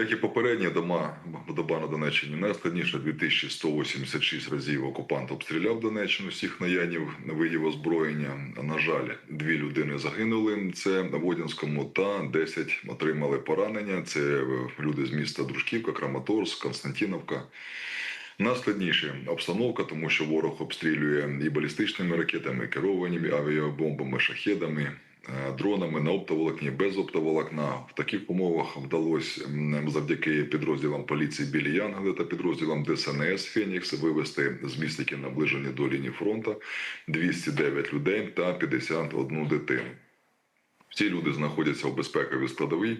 Як і попередні дома доба на Донеччині, найскладніше 2186 разів окупант обстріляв Донеччину всіх наянів видів озброєння. На жаль, дві людини загинули. Це в Водянському та 10 отримали поранення. Це е, люди з міста Дружківка, Краматорськ, Константіновка. Найскладніша обстановка, тому що ворог обстрілює і балістичними ракетами, керованими авіабомбами, шахедами, дронами на оптоволокні, без оптоволокна. В таких умовах вдалося завдяки підрозділам поліції Білі Янгели та підрозділам ДСНС Фенікс вивести з міст, наближені до лінії фронту, 209 людей та 51 дитину. Всі люди знаходяться в безпековій складовій,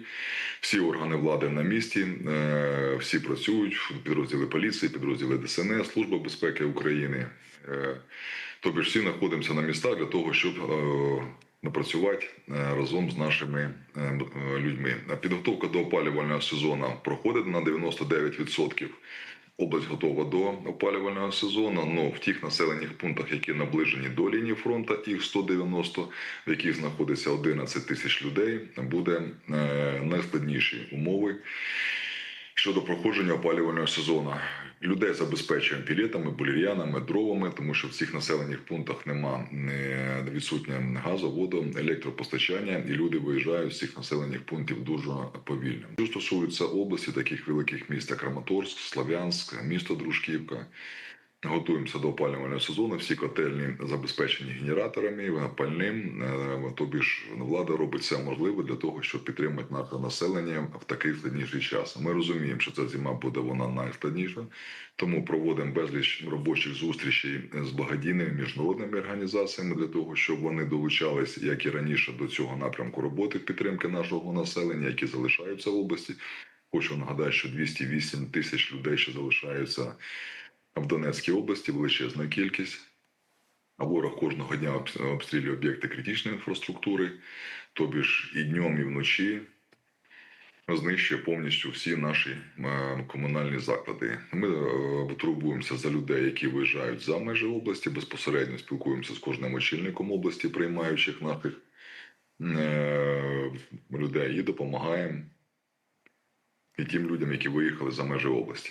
всі органи влади на місці, е, всі працюють, підрозділи поліції, підрозділи ДСНС, Служба безпеки України. Е, Тобто всі знаходимося на містах для того, щоб е, напрацювати е, разом з нашими е, е, людьми. Підготовка до опалювального сезону проходить на 99%. Область готова до опалювального сезону. але в тих населених пунктах, які наближені до лінії фронту, їх 190, в яких знаходиться 11 тисяч людей, буде найскладніші умови щодо проходження опалювального сезону. Людей забезпечуємо пілетами, булір'янами, дровами, тому що в цих населених пунктах нема відсутня газу, воду, електропостачання, і люди виїжджають з цих населених пунктів дуже повільно. Що стосується області, таких великих міст, як Краматорськ, Слав'янськ, місто Дружківка. Готуємося до опалювального сезону. Всі котельні забезпечені генераторами, пальним. Е, Тобі ж влада робить все можливе для того, щоб підтримати наше населення в такий складніший час. Ми розуміємо, що ця зима буде вона найскладніша, тому проводимо безліч робочих зустрічей з благодійними міжнародними організаціями для того, щоб вони долучались, як і раніше, до цього напрямку роботи підтримки нашого населення, які залишаються в області. Хочу нагадати, що 208 тисяч людей ще залишаються в Донецькій області величезна кількість. А ворог кожного дня обстрілює об'єкти критичної інфраструктури, тобі ж і днем, і вночі знищує повністю всі наші е, комунальні заклади. Ми е, турбуємося за людей, які виїжджають за межі області, безпосередньо спілкуємося з кожним очільником області, приймаючих наших е, людей, і допомагаємо і тим людям, які виїхали за межі області.